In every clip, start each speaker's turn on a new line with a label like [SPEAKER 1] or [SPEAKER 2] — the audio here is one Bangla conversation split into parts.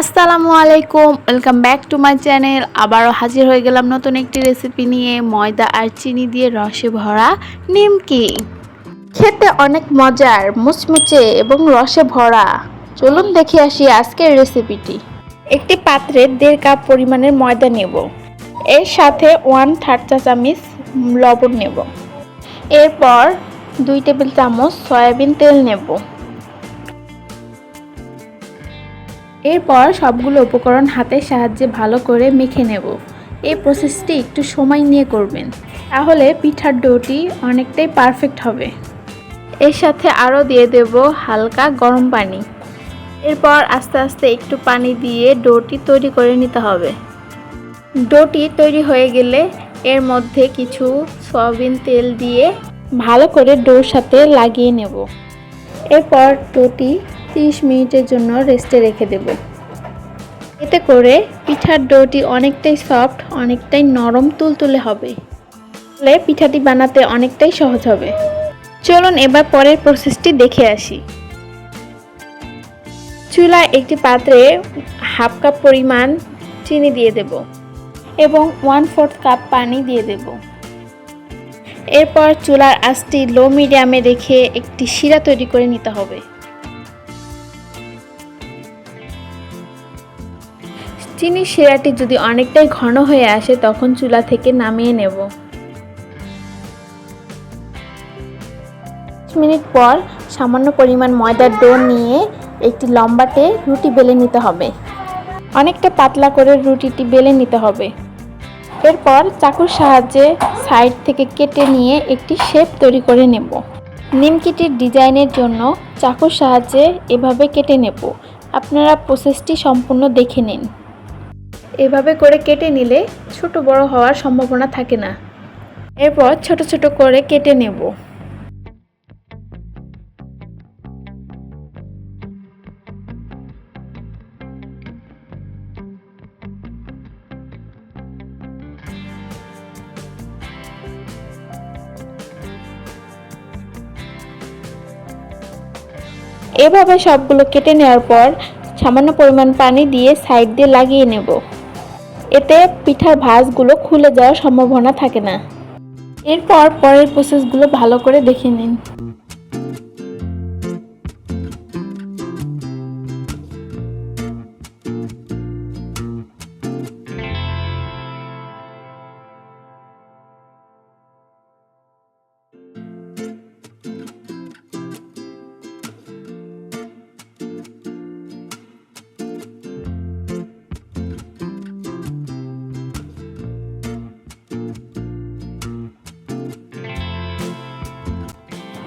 [SPEAKER 1] আসসালামু আলাইকুম welcome back to my channel আবারও হাজির হয়ে গেলাম নতুন একটি রেসিপি নিয়ে, ময়দা আর চিনি দিয়ে রসে ভরা নিমকি। খেতে অনেক মজার, মুচমুচে এবং রসে ভরা। চলুন দেখে আসি আজকের রেসিপিটি একটি পাত্রে দেড় কাপ পরিমাণের ময়দা নেব। এর সাথে ওয়ান থার্ড চা চামচ লবণ নেব। এরপর দুই টেবিল চামচ সয়াবিন তেল নেব। এরপর সবগুলো উপকরণ হাতের সাহায্যে ভালো করে মেখে নেব। এই প্রসেসটি একটু সময় নিয়ে করবেন। তাহলে পিঠার ডোটি অনেকটাই পারফেক্ট হবে। এর সাথে আরও দিয়ে দেব হালকা গরম পানি। এরপর আস্তে আস্তে একটু পানি দিয়ে ডোটি তৈরি করে নিতে হবে। ডোটি তৈরি হয়ে গেলে এর মধ্যে কিছু সয়াবিন তেল দিয়ে ভালো করে ডোর সাথে লাগিয়ে নেব। এরপর ডোটি 30 মিনিটের জন্য রেস্টে রেখে দেব। এতে করে পিঠার ডোটি অনেকটাই সফট, অনেকটাই নরম তুলতুলে হবে। ফলে পিঠাটি বানাতে অনেকটাই সহজ হবে। চলুন এবার পরের প্রসেসটি দেখে আসি। চুলায় একটি পাত্রে হাফ কাপ পরিমাণ চিনি দিয়ে দেব এবং ওয়ান ফোর্থ কাপ পানি দিয়ে দেব। এরপর চুলার আঁচটি লো মিডিয়ামে রেখে একটি শিরা তৈরি করে নিতে হবে। চিনির শিরাটি যদি অনেকটাই ঘন হয়ে আসে, তখন চুলা থেকে নামিয়ে নেব। মিনিট পর সামান্য পরিমাণ ময়দার ডো নিয়ে একটি লম্বাটে রুটি বেলে নিতে হবে। অনেকটা পাতলা করে রুটিটি বেলে নিতে হবে। এরপর চাকুর সাহায্যে সাইড থেকে কেটে নিয়ে একটি শেপ তৈরি করে নেব। নিমকিটির ডিজাইনের জন্য চাকুর সাহায্যে এভাবে কেটে নেব। আপনারা প্রসেসটি সম্পূর্ণ দেখে নিন। এভাবে করে কেটে নিলে ছোট বড় হওয়ার সম্ভাবনা থাকে না। এরপর ছোট ছোট করে কেটে নেব। এভাবে সবগুলো কেটে নেওয়ার পর সামান্য পরিমাণ পানি দিয়ে সাইড দিয়ে লাগিয়ে নেব। এতে পিঠার ভাঁজগুলো খুলে যাওয়ার সম্ভাবনা থাকে না। এরপর পরের প্রসেসগুলো ভালো করে দেখে নিন।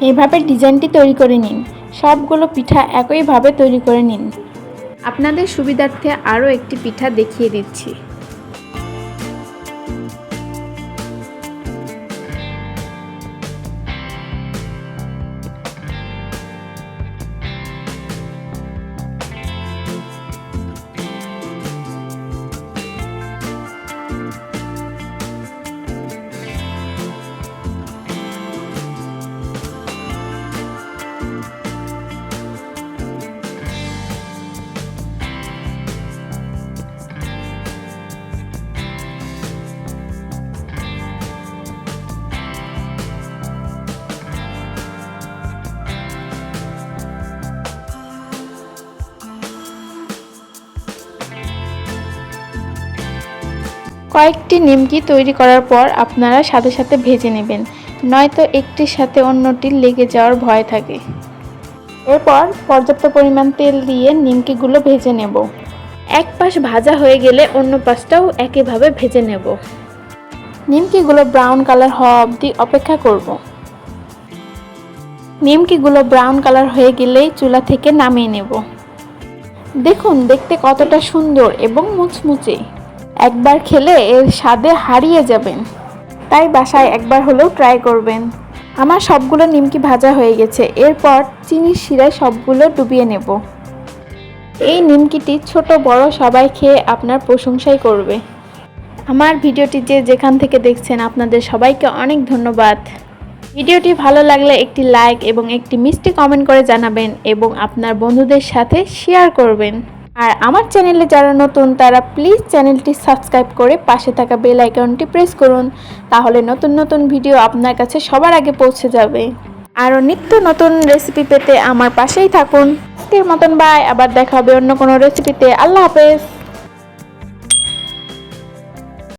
[SPEAKER 1] এইভাবে ডিজাইনটি তৈরি করে নিন। সবগুলো পিঠা একইভাবে তৈরি করে নিন। আপনাদের সুবিধার্থে আরও একটি পিঠা দেখিয়ে দিচ্ছি। কয়েকটি নিমকি তৈরি করার পর আপনারা সাথে সাথে ভেজে নেবেন, নয়তো একটির সাথে অন্যটির লেগে যাওয়ার ভয় থাকে। এরপর পর্যাপ্ত পরিমাণ তেল দিয়ে নিমকিগুলো ভেজে নেব। এক পাশ ভাজা হয়ে গেলে অন্য পাশটাও একইভাবে ভেজে নেব। নিমকিগুলো ব্রাউন কালার হওয়া অবধি অপেক্ষা করব। নিমকিগুলো ব্রাউন কালার হয়ে গেলেই চুলা থেকে নামিয়ে নেব। দেখুন, দেখতে কতটা সুন্দর এবং মুচমুচে। একবার খেলে এর স্বাদে হারিয়ে যাবেন। তাই বাসায় একবার হলেও ট্রাই করবেন। আমার সবগুলো নিমকি ভাজা হয়ে গেছে। এরপর চিনির শিরায় সবগুলো ডুবিয়ে নেব। এই নিমকিটি ছোট, বড় সবাই খেয়ে আপনার প্রশংসাই করবে। আমার ভিডিওটি যে যেখান থেকে দেখছেন, আপনাদের সবাইকে অনেক ধন্যবাদ। ভিডিওটি ভালো লাগলে একটি লাইক এবং একটি মিষ্টি কমেন্ট করে জানাবেন এবং আপনার বন্ধুদের সাথে শেয়ার করবেন। আর আমার চ্যানেলে যারা নতুন, তারা প্লিজ চ্যানেলটি সাবস্ক্রাইব করে পাশে থাকা বেল আইকনটি প্রেস করুন, তাহলে নতুন নতুন ভিডিও আপনার কাছে সবার আগে পৌঁছে যাবে। আরও নিত্য নতুন রেসিপি পেতে আমার পাশেই থাকুন। আজকের মতন বাই আবার দেখা হবে অন্য কোনো রেসিপিতে আল্লাহ হাফেজ।